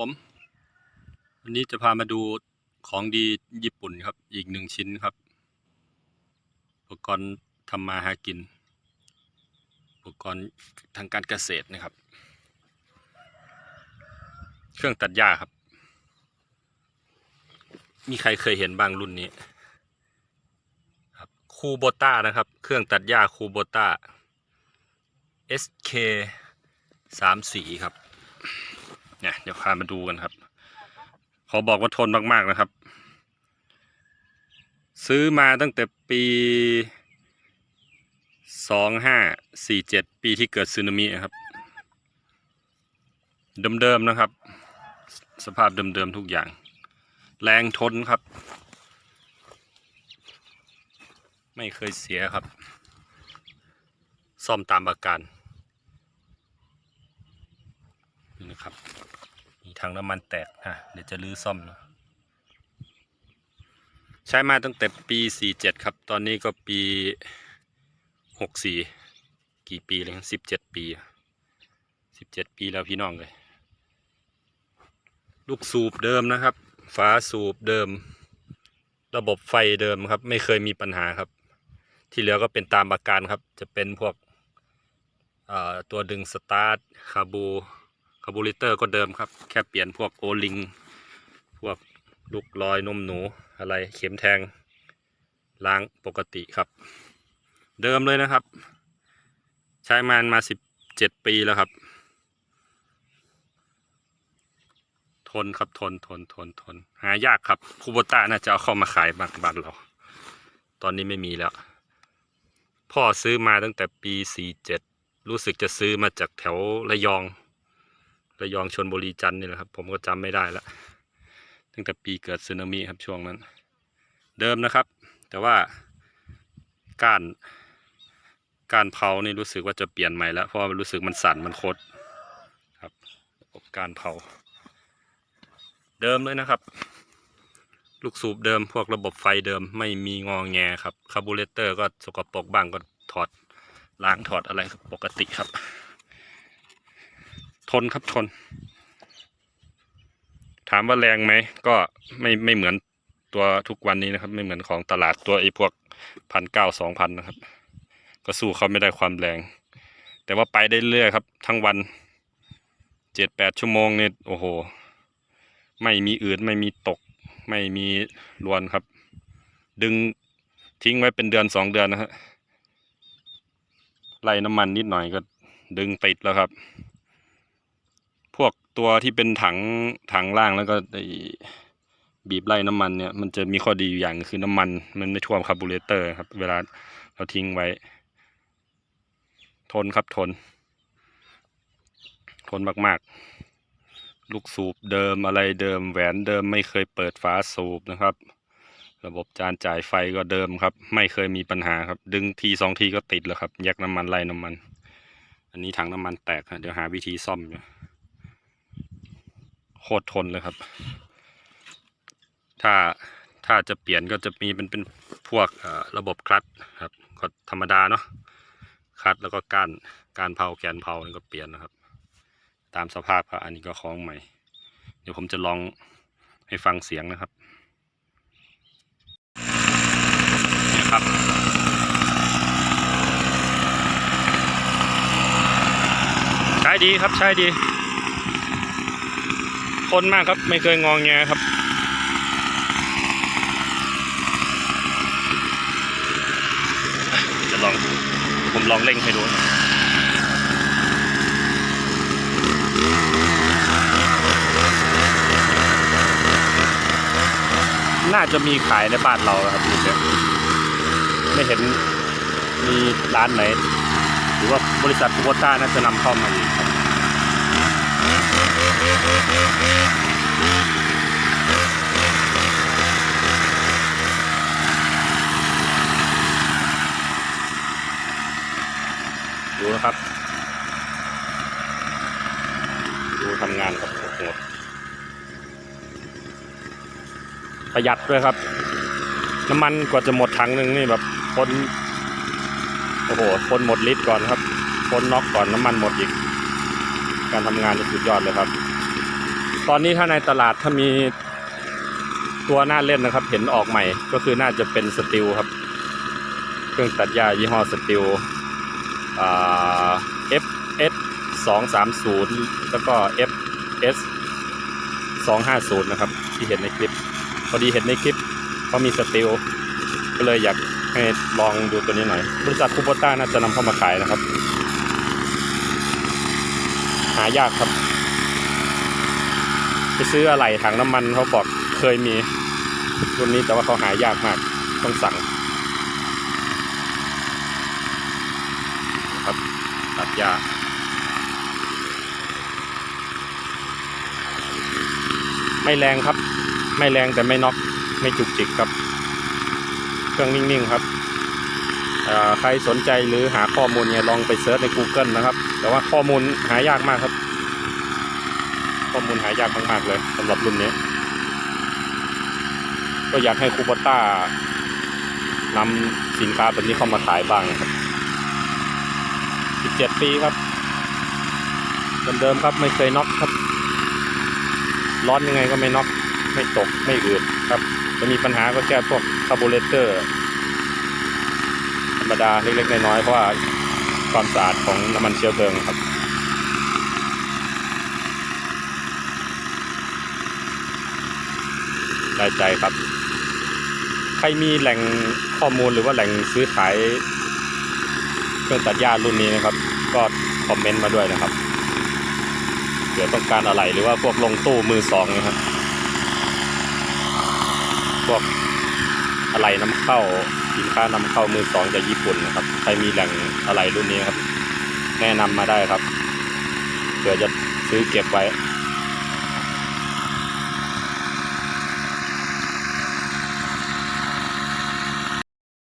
ผมวันนี้จะพามาดูของดีญี่ปุ่นครับ อีกหนึ่งชิ้นครับ อุปกรณ์ทำมาหากิน อุปกรณ์ทางการเกษตรนะครับ เครื่องตัดหญ้าครับ มีใครเคยเห็นบ้างรุ่นนี้ครับคูโบต้านะครับ เครื่องตัดหญ้าคูโบต้า SK สามสีครับ เนี่ยเดี๋ยวพามาดูกันครับ ขอบอกว่าทนมากๆนะครับ ซื้อมาตั้งแต่ปีสองห้าสี่เจ็ดปีที่เกิดสึนามิครับ เดิมๆนะครับ สภาพเดิมๆทุกอย่าง แรงทนครับ ไม่เคยเสียครับ ซ่อมตามอาการนะครับ ถังน้ำมันแตกนะเดี๋ยวจะรื้อซ่อมนะใช้มาตั้งแต่ปี47ครับ ตอนนี้ก็ปี64กี่ปีเลย17ปี17ปีแล้วพี่น้องเลย ลูกสูบเดิมนะครับ ฝาสูบเดิม ระบบไฟเดิมครับ ไม่เคยมีปัญหาครับ ที่เหลือก็เป็นตามอาการครับ จะเป็นพวกตัวดึงสตาร์ทคาบู คาบูลิเตอร์ก็เดิมครับ แค่เปลี่ยนพวกโอลิง พวกลูกลอยนมหนูอะไรเข็มแทง ล้างปกติครับ เดิมเลยนะครับ ใช้มันมาสิบเจ็ดปีแล้วครับ ทนครับทนทนทนทนหายากครับคูโบต้าน่าจะเอาเข้ามาขายบ้านบ้านเรา ตอนนี้ไม่มีแล้ว พ่อซื้อมาตั้งแต่ปีสี่เจ็ดรู้สึกจะซื้อมาจากแถวระยอง ระยองชนบุรีจันทร์นี่แหละครับ ผมก็จำไม่ได้แล้วตั้งแต่ปีเกิดสึนามิครับช่วงนั้น เดิมนะครับ แต่ว่าก้านก้านเผานี่รู้สึกว่าจะเปลี่ยนใหม่แล้วเพราะรู้สึกมันสั่นมันโคดครับการเผา เดิมเลยนะครับ ลูกสูบเดิมพวกระบบไฟเดิมไม่มีงองแงครับคาร์บูเรเตอร์ก็สกปรกบ้างก็ถอดล้างถอดอะไรปกติครับ นครับทน ถามว่าแรงไหม ก็ไม่ไม่เหมือนตัวทุกวันนี้นะครับ ไม่เหมือนของตลาดตัวไอ้พวกพันเก้าสองพันนะครับ ก็สู้เขาไม่ได้ความแรง แต่ว่าไปได้เรื่อยครับ ทั้งวันเจ็ดแปดชั่วโมงเนี่ยโอ้โห ไม่มีอืดไม่มีตก ไม่มีรวนครับ ดึงทิ้งไว้เป็นเดือนสองเดือนนะฮะไล่น้ำมันนิดหน่อยก็ดึงติดแล้วครับ ตัวที่เป็นถังถังล่างแล้วก็ไอบีบไล่น้ำมันเนี่ยมันจะมีข้อดีอยู่อย่างคือน้ำมัน มันไม่ท่วมคาร์บูเรเตอร์ครับ เวลาเราทิ้งไว้ ทนครับทน ทนมากๆ ลูกสูบเดิมอะไรเดิมแหวนเดิมไม่เคยเปิดฝาสูบนะครับ ระบบจานจ่ายไฟก็เดิมครับ ไม่เคยมีปัญหาครับ ดึงทีสองทีก็ติดแล้วครับ แยกน้ำมันไล่น้ำมัน อันนี้ถังน้ำมันแตกครับเดี๋ยวหาวิธีซ่อมอยู่ โคตรทนเลยครับ ถ้าถ้าจะเปลี่ยนก็จะมีเป็นเป็นพวกระบบคลัตช์ครับ ก็ธรรมดาเนาะคลัตช์แล้วก็ก้านการเผาแกนเผานี่ก็เปลี่ยนนะครับ ตามสภาพครับอันนี้ก็คล้องใหม่ เดี๋ยวผมจะลองให้ฟังเสียงนะครับเนี่ยครับ ใช้ดีครับใช้ดี ทนมากครับ ไม่เคยงองแงครับ จะลองผมลองเร่งให้ดูนะน่าจะมีขายในบ้านเราครับรุ่เนี้ยไม่เห็นมีร้านไหน หรือว่าบริษัทคูโบต้าน่าจะนำเข้ามาอีกครับ ดูนะครับ ดูทำงานครับโอ้โหประหยัดด้วยครับ น้ำมันกว่าจะหมดถังหนึ่งนี่แบบคนโอ้โหคนหมดลิตรก่อนครับคนน็อกก่อนน้ำมันหมดอีก การทำงานนี่สุดยอดเลยครับ ตอนนี้ถ้าในตลาดถ้ามีตัวหน่าเล่นนะครับ เห็นออกใหม่ก็คือน่าจะเป็นสติลครับ เครื่องตัดหญ้ายี่ห้อสติลอ่า FS 2 3 0แล้วก็ FS 2 5 0นะครับ ที่เห็นในคลิป พอดีเห็นในคลิปเขามีสติลก็เลยอยากให้ลองดูตัวนี้หน่อย บริษัทคูโบต้าน่าจะนำเข้ามาขายนะครับ หายากครับ ไปซื้ออะไรถังน้ำมันเขาบอกเคยมีรุ่นนี้แต่ว่าเขาหายากมากต้องสั่งครับตัดยาไม่แรงครับ ไม่แรงแต่ไม่น็อกไม่จุกจิกครับ เครื่องนิ่งๆครับใครสนใจหรือหาข้อมูลเนี่ยลองไปเซิร์ชใน Google นะครับ แต่ว่าข้อมูลหายากมากครับ ข้อมูลหายากมาก ๆ เลยสำหรับรุ่นนี้ ก็อยากให้คูปต้านำสินค้าแบบนี้เข้ามาขายบ้างนะครับ 17 ปีครับเดิมๆครับไม่เคยน็อกครับ ร้อนยังไงก็ไม่น็อกไม่ตกไม่อืดครับ จะมีปัญหาก็แค่พวกคาร์บูเรเตอร์ ธรรมดาเล็กๆน้อยๆเพราะว่าความสะอาดของน้ำมันเชื้อเพลิงครับ ได้ใจครับ ใครมีแหล่งข้อมูลหรือว่าแหล่งซื้อขายเครื่องตัดหญ้ารุ่นนี้นะครับ ก็คอมเมนต์มาด้วยนะครับเผื่อต้องการอะไรหรือว่าพวกลงตู้มือสองนะครับพวกอะไรน้ำเข้าสินค้านำเข้ามือสองจากญี่ปุ่นนะครับใครมีแหล่งอะไรรุ่นนี้ครับ แนะนำมาได้ครับเผื่อจะซื้อเก็บไว้